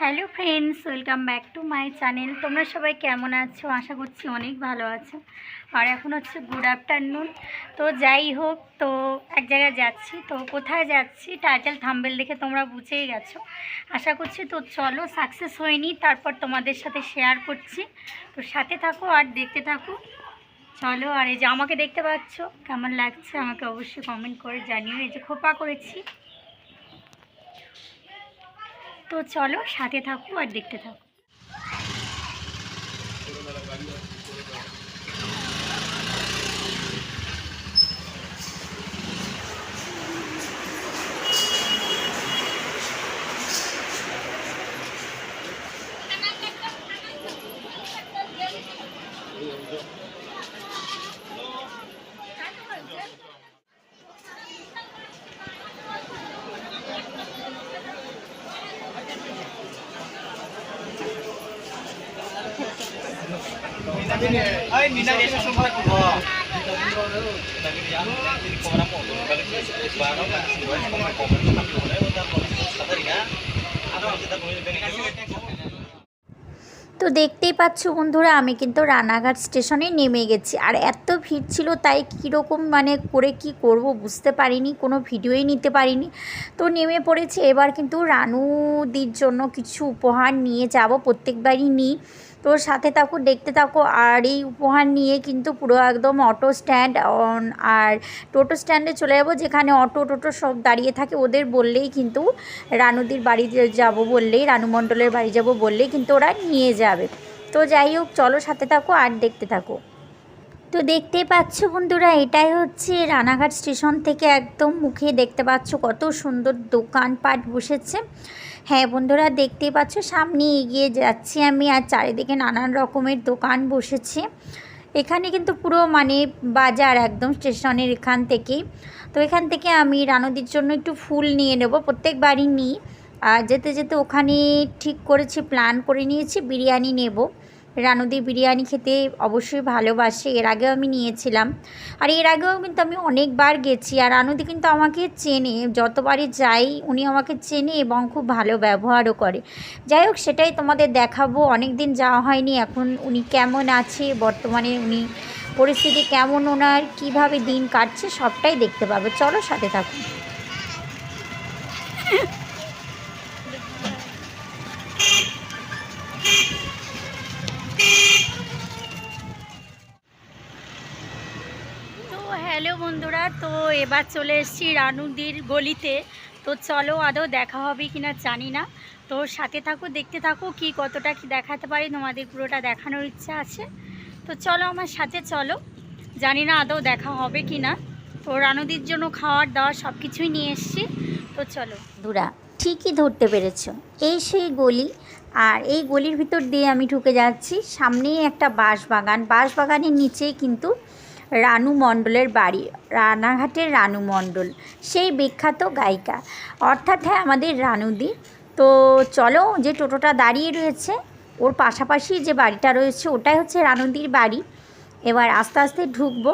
Hello friends, welcome back to my channel. তোমরা সবাই কেমন আছো? আশা করছি অনেক ভালো আছো। আর এখন হচ্ছে গুড আফটারনুন। তো যাই হোক, তো এক জায়গায় যাচ্ছি। তো কোথায় যাচ্ছি? টাইটেল থাম্বেল দেখে তোমরা বুঝেই গেছো। আশা করছি তো চলো, সাকসেস হয়নি, তারপর তোমাদের সাথে শেয়ার করছি। তো সাথে থাকো আর দেখতে থাকো। চলো, আর এই যে আমাকে দেখতে পাচ্ছ, কেমন লাগছে আমাকে অবশ্যই কমেন্ট করে জানিও। এই যে খোপা করেছি। তো চলো সাথে থাকো আর দেখতে থাকো। তো দেখতেই পাচ্ছ বন্ধুরা আমি কিন্তু রানাঘাট স্টেশনে নেমে গেছি। আর এত ভিড় ছিল তাই কীরকম মানে করে কি করব বুঝতে পারিনি কোনো ভিডিওই নিতে পারিনি। তো নেমে পড়েছি এবার কিন্তু রানুদির জন্য কিছু উপহার নিয়ে যাব প্রত্যেকবারই নিই। তো সাথে থাকো, দেখতে থাকো। আর এই উপহার নিয়ে কিন্তু পুরো একদম অটো স্ট্যান্ড অন, আর টোটো স্ট্যান্ডে চলে যাব, যেখানে অটো টোটো সব দাঁড়িয়ে থাকে। ওদের বললেই কিন্তু রানুদির বাড়ি যাব বললেই, রানু মণ্ডলের বাড়ি যাব বললেই কিন্তু ওরা নিয়ে যাবে। তো যাই হোক, চলো সাথে থাকো আর দেখতে থাকো। তো দেখতেই পাচ্ছ বন্ধুরা, এটাই হচ্ছে রানাঘাট স্টেশন থেকে একদম মুখে দেখতে পাচ্ছ কত সুন্দর দোকানপাট বসেছে। হ্যাঁ বন্ধুরা দেখতেই পাচ্ছ, সামনে এগিয়ে যাচ্ছি আমি আর চারিদিকে নানান রকমের দোকান বসেছি। এখানে কিন্তু পুরো মানে বাজার একদম স্টেশনের এখান থেকে তো এখান থেকে আমি রানুদির জন্য একটু ফুল নিয়ে নেব, প্রত্যেকবারই নিই। আর যেতে যেতে ওখানে ঠিক করেছি প্ল্যান করে নিয়েছি, বিরিয়ানি নেব। রানুদি বিরিয়ানি খেতে অবশ্যই ভালোবাসে, এর আগেও আমি নিয়েছিলাম। আর এর আগেও কিন্তু আমি অনেকবার গেছি, আর রানুদি কিন্তু আমাকে চেনে, যতবারই যাই উনি আমাকে চেনে এবং খুব ভালো ব্যবহারও করে। যাই হোক, সেটাই তোমাদের দেখাবো অনেক দিন যাওয়া হয়নি, এখন উনি কেমন আছে, বর্তমানে উনি পরিস্থিতি কেমন ওনার, কীভাবে দিন কাটছে সবটাই দেখতে পাবে। চলো সাথে থাকুন হ্যালো বন্ধুরা, তো এবার চলে এসেছি রানুদির গলিতে। তো চলো আদৌ দেখা হবে কি না জানি না। তো সাথে থাকো, দেখতে থাকো কি কতটা কি দেখাতে পারি। তোমাদের পুরোটা দেখানোর ইচ্ছা আছে। তো চলো আমার সাথে চলো। জানি না আদৌ দেখা হবে কি না তো রানুদির জন্য খাওয়ার দাওয়ার সব কিছুই নিয়ে এসেছি। তো চলো। দুরা ঠিকই ধরতে পেরেছ। এই সেই গলি, আর এই গলির ভিতর দিয়ে আমি ঢুকে যাচ্ছি। সামনেই একটা বাঁশ বাগান বাঁশ বাগানের নিচেই কিন্তু রানু মণ্ডলের বাড়ি, রানাঘাটের রানু মণ্ডল, সেই বিখ্যাত গায়িকা। অর্থাৎ হ্যাঁ আমাদের রানুদি। তো চলো যে টোটোটা দাঁড়িয়ে রয়েছে, ওর পাশাপাশি যে বাড়িটা রয়েছে, ওটাই হচ্ছে রানুদির বাড়ি। এবার আস্তে আস্তে ঢুকবো।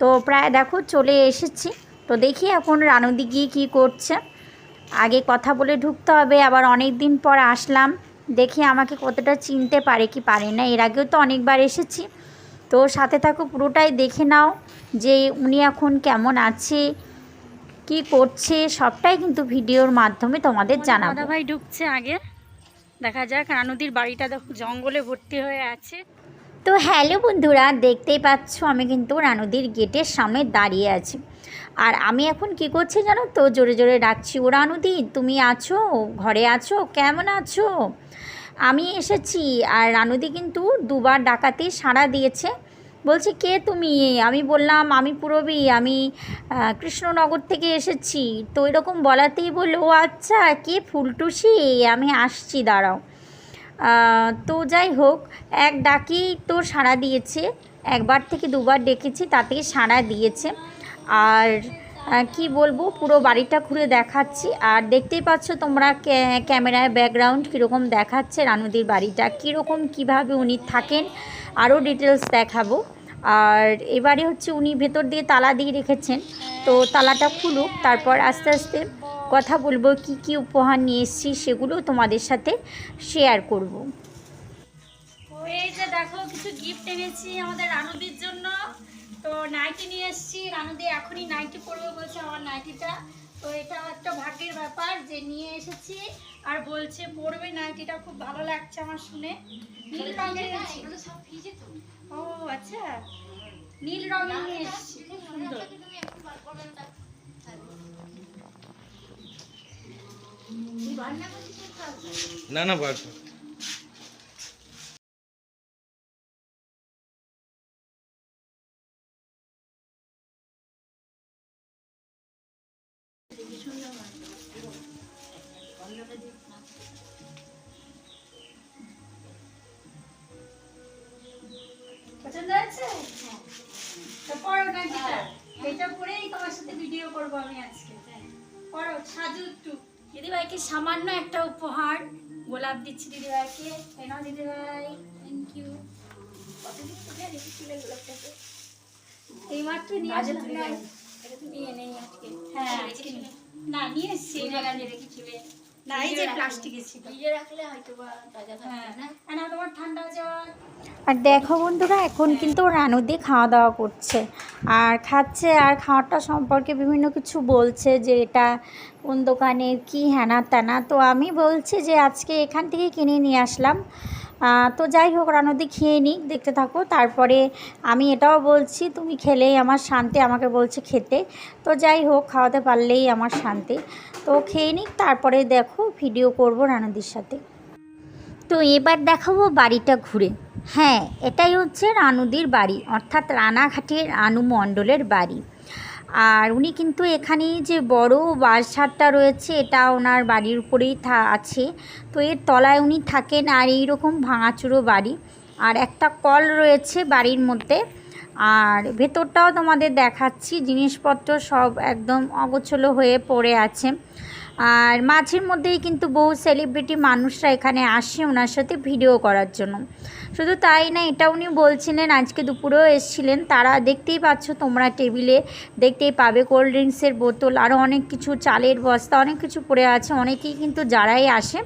তো প্রায় দেখো, চলে এসেছি। তো দেখি এখন রানুদি গিয়ে কী করছে। আগে কথা বলে ঢুকতে হবে, আবার অনেক দিন পর আসলাম। দেখি আমাকে কতটা চিনতে পারে কি পারে না। এর আগেও তো অনেকবার এসেছি। তো সাথে থাকো পুরোটাই দেখে নাও যে উনি এখন কেমন আছে কি করছে সবটাই কিন্তু ভিডিওর মাধ্যমে তোমাদের জানাব। দাদা ভাই ঢুকছে আগে। দেখা যাক রানুদির বাড়িটা দেখো জঙ্গলে ভর্তি হয়ে আছে। তো হ্যালো বন্ধুরা দেখতেই পাচ্ছ আমি কিন্তু রানুদির গেটের সামনে দাঁড়িয়ে আছি। আর আমি এখন কি করছি জানো তো জোরে জোরে ডাকছি। ও রানুদি তুমি আছো? ঘরে আছো? কেমন আছো? আমি এসেছি আর রানুদি কিন্তু দুবার ডাকাতি সাড়া দিয়েছে। বলছে, কে তুমি? আমি বললাম, আমি পুরবী, আমি কৃষ্ণনগর থেকে এসেছি। তো এরকম বলাতেই বলল, ও আচ্ছা কে ফুলটুসি? আমি আসছি, দাঁড়াও। তো যাই হোক, এক ডাকেই তো সাড়া দিয়েছে। একবার থেকে দুবার ডেকেছি, তাতেই সাড়া দিয়েছে। আর কি বলব, পুরো বাড়িটা ঘুরে দেখাচ্ছি। আর দেখতেই পাচ্ছ তোমরা ক্যা- ক্যামেরায় ব্যাকগ্রাউন্ড কীরকম দেখাচ্ছে রানুদির বাড়িটা, কীরকম, কীভাবে উনি থাকেন, আরও ডিটেলস দেখাবো। আর এবারে হচ্ছে উনি ভেতর দিয়ে তালা দিয়ে রেখেছেন। তো তালাটা খুলুক, তারপর আস্তে আস্তে কথা বলব, কি কি উপহার নিয়ে এসেছি সেগুলো তোমাদের সাথে শেয়ার করব। এই যে দেখো, কিছু গিফট এনেছি আমাদের রানুদির জন্য। তো নাইটি নিয়ে এসেছি। রানুদি এখনই নাইটি পরবে বলছে আমার নাইটিটা। তো এটা একটা ভাগ্যের ব্যাপার যে নিয়ে এসেছি আর বলছে পরবে নাইটিটা খুব ভালো লাগছে আমার শুনে। নীল রঙের ও আচ্ছা। নীল রঙের নিয়ে এসেছি। খুব সুন্দর। না না বার পছন্দ হয়েছে? তো পড়ো নাইটিটা এটা পরেই তোমার সাথে ভিডিও করব আমি আজকে। পড়ো সাজু একটু। দিদিভাইকে সামান্য একটা উপহার। গোলাপ দিচ্ছি দিদিভাইকে। এনাও দিদিভাই থ্যাংক ইউ এইমাত্র নিয়ে আসলাম। হ্যাঁ আজকে না নিয়ে এসছি না এই যে প্লাস্টিকে ছিল। হ্যাঁ। না। তোমার ঠান্ডা আর দেখো বন্ধুরা এখন কিন্তু রানুদি খাওয়া দাওয়া করছে। আর খাচ্ছে আর খাওয়াটা সম্পর্কে বিভিন্ন কিছু বলছে যে এটা কোন দোকানের কি হ্যানা ত্যানা। তো আমি বলছি যে আজকে এখান থেকে কিনে নিয়ে আসলাম। তো যাই হোক, রানুদি খেয়ে নিই দেখতে থাকো। তারপরে আমি এটাও বলছি, তুমি খেলেই আমার শান্তি, আমাকে বলছে খেতে। তো যাই হোক, খাওয়াতে পারলেই আমার শান্তি। তো খেয়ে নিক, তারপরে দেখো, ভিডিও করব রানুদির সাথে। তো এবার দেখাবো বাড়িটা ঘুরে। হ্যাঁ এটাই হচ্ছে রানুদির বাড়ি, অর্থাৎ রানাঘাটের রানু মণ্ডলের বাড়ি। আর উনি কিন্তু এখানে যে বড় বাসঘাটটা রয়েছে, এটা ওনার বাড়ির উপরেই থা, আছে। তো এর তলায় উনি থাকেন আর এই রকম ভাঙাচুরো বাড়ি। আর একটা কল রয়েছে বাড়ির মধ্যে। আর ভেতরটাও তোমাদের দেখাচ্ছি, জিনিসপত্র সব একদম অগোছলো হয়ে পড়ে আছে। আর মাঝের মধ্যেই কিন্তু বহু সেলিব্রিটি মানুষরা এখানে আসে ওনার সাথে ভিডিও করার জন্য। শুধু তাই না, এটা উনি বলছিলেন, আজকে দুপুরেও এসেছিলেন। তারা দেখতেই পাচ্ছ তোমরা টেবিলে দেখতেই পাবে কোল্ড ড্রিঙ্কসের বোতল আরও অনেক কিছু, চালের বস্তা, অনেক কিছু পড়ে আছে। অনেকেই কিন্তু যারাই আসে,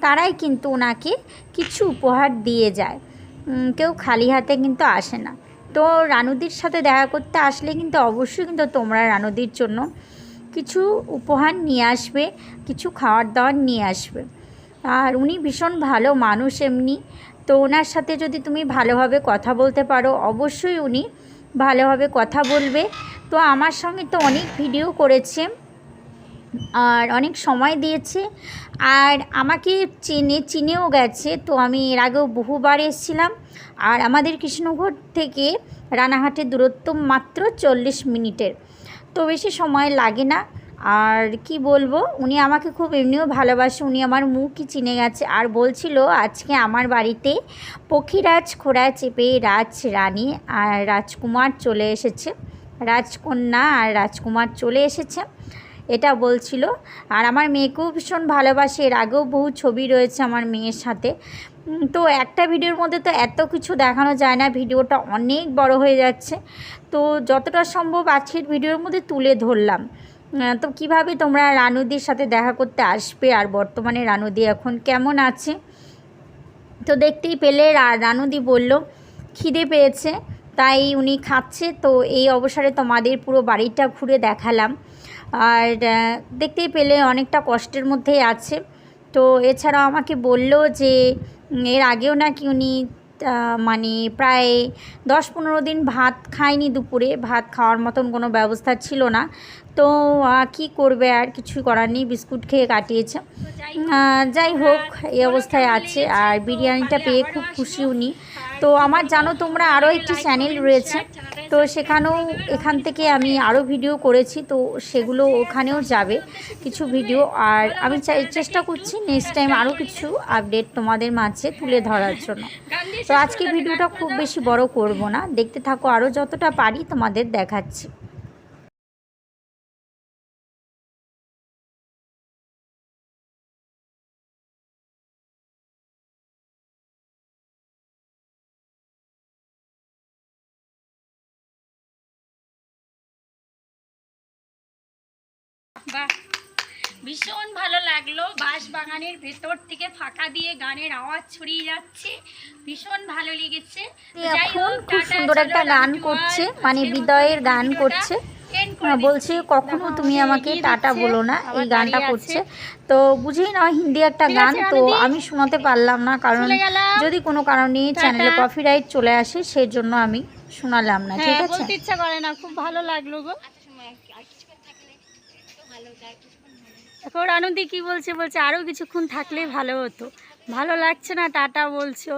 তারাই কিন্তু ওনাকে কিছু উপহার দিয়ে যায়। কেউ খালি হাতে কিন্তু আসে না। তো রানুদির সাথে দেখা করতে আসলে কিন্তু অবশ্যই কিন্তু তোমরা রানুদির জন্য কিছু উপহার নিয়ে আসবে, কিছু খাওয়ার দাওয়ার নিয়ে আসবে। আর উনি ভীষণ ভালো মানুষ এমনি। তো ওনার সাথে যদি তুমি ভালোভাবে কথা বলতে পারো, অবশ্যই উনি ভালোভাবে কথা বলবে। তো আমার সঙ্গে তো অনেক ভিডিও করেছে আর অনেক সময় দিয়েছে। আর আমাকে চেনে, চিনেও গেছে। তো আমি এর আগেও বহুবার এসেছিলাম। আর আমাদের কৃষ্ণগড় থেকে রানাঘাটের দূরত্ব মাত্র চল্লিশ মিনিটের। বেশি সময় লাগে না। আর কি বলব, উনি আমাকে খুব এমনিও ভালোবাসে, উনি আমার মুখই চিনে গেছে। আর বলছিল আজকে আমার বাড়িতে পক্ষীরাজ খোড়ায় চেপে রাজ রানী আর রাজকুমার চলে এসেছে। রাজকন্যা আর রাজকুমার চলে এসেছে, এটা বলছিল। আর আমার মেয়েকেও ভীষণ ভালোবাসে, এর আগেও বহু ছবি রয়েছে আমার মেয়ের সাথে। তো একটা ভিডিওর মধ্যে তো এত কিছু দেখানো যায় না, ভিডিওটা অনেক বড় হয়ে যাচ্ছে। তো যতটা সম্ভব আজকের ভিডিওর মধ্যে তুলে ধরলাম। তো কীভাবে তোমরা রানুদির সাথে দেখা করতে আসবে আর বর্তমানে রানুদি এখন কেমন আছে? তো দেখতেই পেলে রানুদি বলল, খিদে পেয়েছে, তাই উনি খাচ্ছে। তো এই অবসরে তোমাদের পুরো বাড়িটা ঘুরে দেখালাম। আর দেখতেই পেলে অনেকটা কষ্টের মধ্যেই আছে। তো এছাড়াও আমাকে বলল যে এর আগেও নাকি উনি মানে প্রায় দশ পনেরো দিন ভাত খায়নি দুপুরে, ভাত খাওয়ার মতন কোনো ব্যবস্থা ছিল না। তো কি করবে? আর কিছুই করার নেই, বিস্কুট খেয়ে কাটিয়েছে। যাই হোক, এই অবস্থায় আছে। আর বিরিয়ানিটা পেয়ে খুব খুশি উনি। তো আমার জানো, তোমরা আরও একটি চ্যানেল রয়েছে। তো সেখানেও, এখান থেকে আমি আরও ভিডিও করেছি। তো সেগুলো ওখানেও যাবে কিছু ভিডিও। আর আমি চেষ্টা করছি নেক্সট টাইম আরও কিছু আপডেট তোমাদের মাঝে তুলে ধরার জন্য। তো আজকে ভিডিওটা খুব বেশি বড় করব না। দেখতে থাকো, আরও যতটা পারি তোমাদের দেখাচ্ছি। বাহ ভীষণ ভালো লাগল। বাঁশ বাগানের ভেতর থেকে ফাঁকা দিয়ে গানের আওয়াজ ছড়িয়ে যাচ্ছে ভীষণ ভালো লেগেছে। এখন খুব সুন্দর একটা গান করছে মানে বিদয়ের গান করছে। বলছে কখনো তুমি আমাকে টাটা বলো না এই গানটা করছে। তো বুঝেই না হিন্দি একটা গান তো আমি শোনাতে পারলাম না কারণ যদি কোনো কারণে। চ্যানেলে কপিরাইট চলে আসে সেই জন্য আমি শোনালাম না ঠিক হ্যাঁ আছে ইচ্ছা করে না খুব ভালো লাগল গো। এখন আনন্দি কি বলছে? বলছে আরও কিছুক্ষণ থাকলে ভালো হতো। ভালো লাগছে না, টাটা বলছো।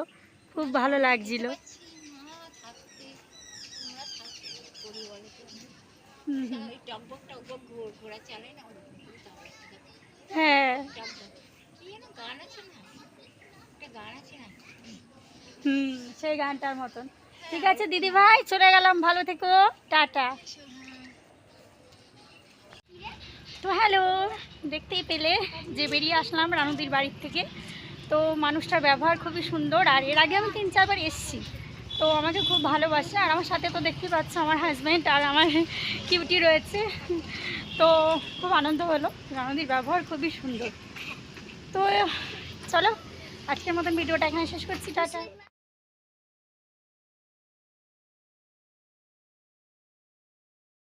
খুব ভালো লাগছিল। হ্যাঁ। হুম, সেই গানটার মতন। ঠিক আছে দিদি ভাই চলে গেলাম। ভালো থেকো। টাটা। তো হ্যালো, দেখতেই পেলে যে বেরিয়ে আসলাম রানুদির বাড়ির থেকে। তো মানুষটার ব্যবহার খুবই সুন্দর, আর এর আগে আমি তিন চারবার এসেছি। তো আমাকে খুব ভালোবাসে, আর আমার সাথে তো দেখতেই পাচ্ছ আমার হাজব্যান্ড আর আমার কিউটি রয়েছে। তো খুব আনন্দ হলো, রানুদির ব্যবহার খুবই সুন্দর। তো চলো, আজকের মতন ভিডিওটা এখানে শেষ করছি, টাটা।